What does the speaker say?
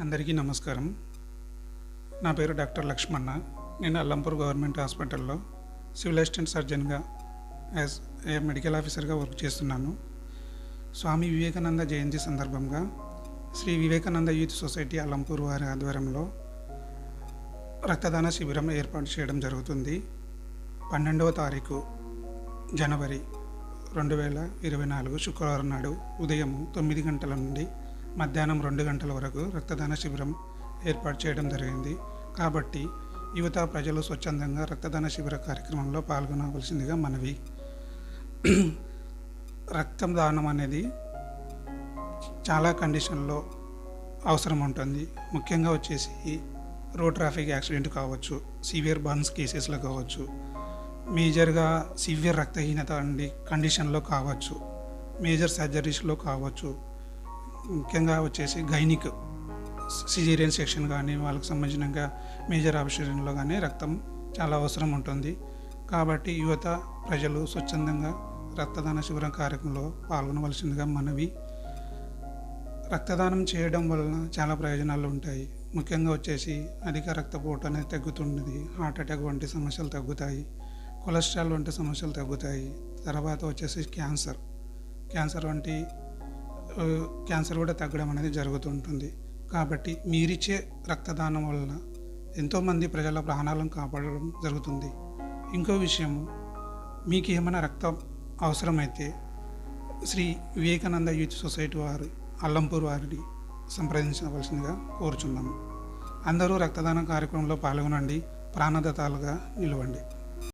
అందరికీ నమస్కారం. నా పేరు డాక్టర్ లక్ష్మణ. నేను అల్లంపూర్ గవర్నమెంట్ హాస్పిటల్లో సివిల్ అసిస్టెంట్ సర్జన్గా యాజ్ ఏ మెడికల్ ఆఫీసర్గా వర్క్ చేస్తున్నాను. స్వామి వివేకానంద జయంతి సందర్భంగా శ్రీ వివేకానంద యూత్ సొసైటీ అల్లంపూర్ వారి ఆధ్వర్యంలో రక్తదాన శిబిరం ఏర్పాటు చేయడం జరుగుతుంది. పన్నెండవ తారీఖు జనవరి రెండు వేల ఇరవై నాలుగు శుక్రవారం నాడు ఉదయం తొమ్మిది గంటల నుండి మధ్యాహ్నం రెండు గంటల వరకు రక్తదాన శిబిరం ఏర్పాటు చేయడం జరిగింది. కాబట్టి యువత ప్రజలు స్వచ్ఛందంగా రక్తదాన శిబిర కార్యక్రమంలో పాల్గొనవలసిందిగా మనవి. రక్తం దానం అనేది చాలా కండిషన్లో అవసరం ఉంటుంది. ముఖ్యంగా వచ్చేసి రోడ్ ట్రాఫిక్ యాక్సిడెంట్ కావచ్చు సివియర్ బర్న్స్ కేసెస్లో కావచ్చు మేజర్గా సివియర్ రక్తహీనత అండి కండిషన్లో కావచ్చు మేజర్ సర్జరీస్లో కావచ్చు ముఖ్యంగా వచ్చేసి గైనిక్ సిజేరియన్ సెక్షన్ కానీ వాళ్ళకి సంబంధించినగా మేజర్ ఆపరేషన్లో కానీ రక్తం చాలా అవసరం ఉంటుంది. కాబట్టి యువత ప్రజలు స్వచ్ఛందంగా రక్తదాన శిబిరం కార్యక్రమంలో పాల్గొనవలసిందిగా మనవి. రక్తదానం చేయడం వలన చాలా ప్రయోజనాలు ఉంటాయి. ముఖ్యంగా వచ్చేసి అధిక రక్తపోటు అనేది తగ్గుతుంది హార్ట్ అటాక్ వంటి సమస్యలు తగ్గుతాయి. కొలెస్ట్రాల్ వంటి సమస్యలు తగ్గుతాయి. తర్వాత వచ్చేసి క్యాన్సర్. క్యాన్సర్ వంటి క్యాన్సర్ కూడా తగ్గడం అనేది జరుగుతుంటుంది. కాబట్టి మీరిచ్చే రక్తదానం వలన ఎంతోమంది ప్రజల ప్రాణాలను కాపాడడం జరుగుతుంది. ఇంకో విషయము మీకు ఏమైనా రక్తం అవసరమైతే శ్రీ వివేకానంద యూత్ సొసైటీ వారు అల్లంపూర్ వారిని సంప్రదించవలసిందిగా కోరుచున్నాము. అందరూ రక్తదాన కార్యక్రమంలో పాల్గొనండి. ప్రాణదత్తాలుగా నిలవండి.